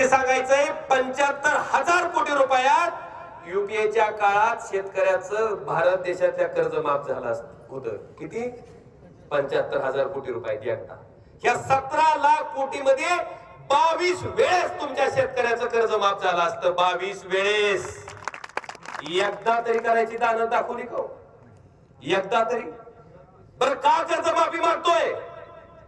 वस्तुस्थिती सांगायचंय पंच्याहत्तर हजार कोटी रुपयात युपीएच्या काळात शेतकऱ्याचं भारत देशातल्या कर्ज माफ झालं असत किती? पंच्याहत्तर हजार कोटी रुपयात एकदा या सतरा लाख कोटी मध्ये बावीस वेळेस तुमच्या शेतकऱ्याचं कर्ज माफ झालं असतं. बावीस वेळेस. एकदा तरी करायची दान दाखवली का हो? एकदा तरी. बर का कर्ज माफी मागतोय?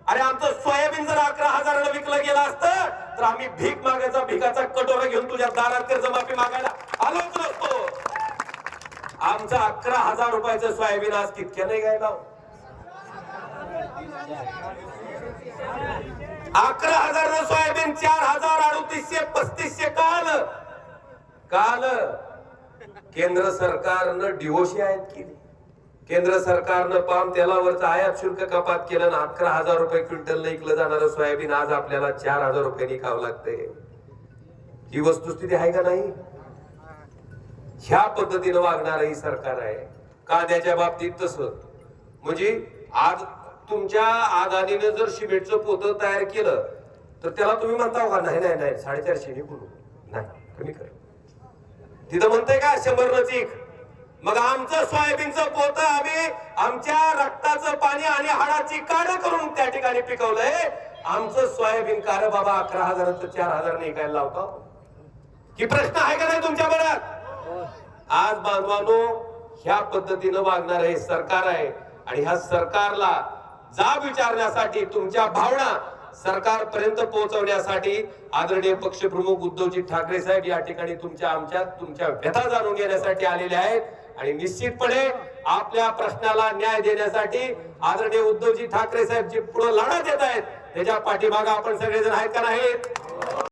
अरे आमचं सोयाबीन जर अकरा हजाराला विकलं गेलं असतं तर आम्ही भीक मागायचा भिकाचा कटोरा घेऊन तुझ्या दारात कर्ज माफी मागायला आलोच नसतो आमचं अकरा हजार रुपयाचं सोयाबीन आज कितक्या घ्यायला अकरा हजार सोयाबीन चार हजार अडतीसशे पस्तीसशे काल. काल केंद्र सरकारनं डिओशी आयात केली. केंद्र सरकारनं पाम तेलावरचा आयात शुल्क कपात केलं आणि अकरा हजार रुपये क्विंटल इकलं जाणारं सोयाबीन आज आपल्याला चार हजार रुपये निघावं लागते ही वस्तुस्थिती आहे का नाही? ह्या पद्धतीनं वागणार ही सरकार आहे. कांद्याच्या बाबतीत तसं. म्हणजे आज तुमच्या आदानीनं जर सिमेंटचं पोतं तयार केलं तर त्याला तुम्ही म्हणता का नाही नाही नाही साडेचारशे नि नाही कमी कर. तिथं म्हणतंय का शंभर नच एक मग आमचं सोयाबीनचं पोत आम्ही आमच्या रक्ताचं पाणी आणि हाडाची काड करून त्या ठिकाणी पिकवलंय. आमचं सोयाबीन कार बाबा अकरा हजाराचं चार हजार निघायला लावतो. लावता की प्रश्न आहे का नाही तुमच्या बरोबर आज बांधवानो ह्या पद्धतीनं वागणार हे सरकार आहे आणि ह्या सरकारला जाब विचारण्यासाठी तुमच्या भावना सरकारपर्यंत पोहोचवण्यासाठी आदरणीय पक्षप्रमुख उद्धवजी ठाकरे साहेब या ठिकाणी तुमच्या आमच्या तुमच्या व्यथा जाणून घेण्यासाठी आलेले आहेत. आणि निश्चितपणे आपल्या प्रश्नाला न्याय देण्यासाठी आदरणीय उद्धवजी ठाकरे साहेब जे पुढे लढा देत आहेत. त्याच्या पाठीमागा आपण सगळेजण आहेत का नाहीत?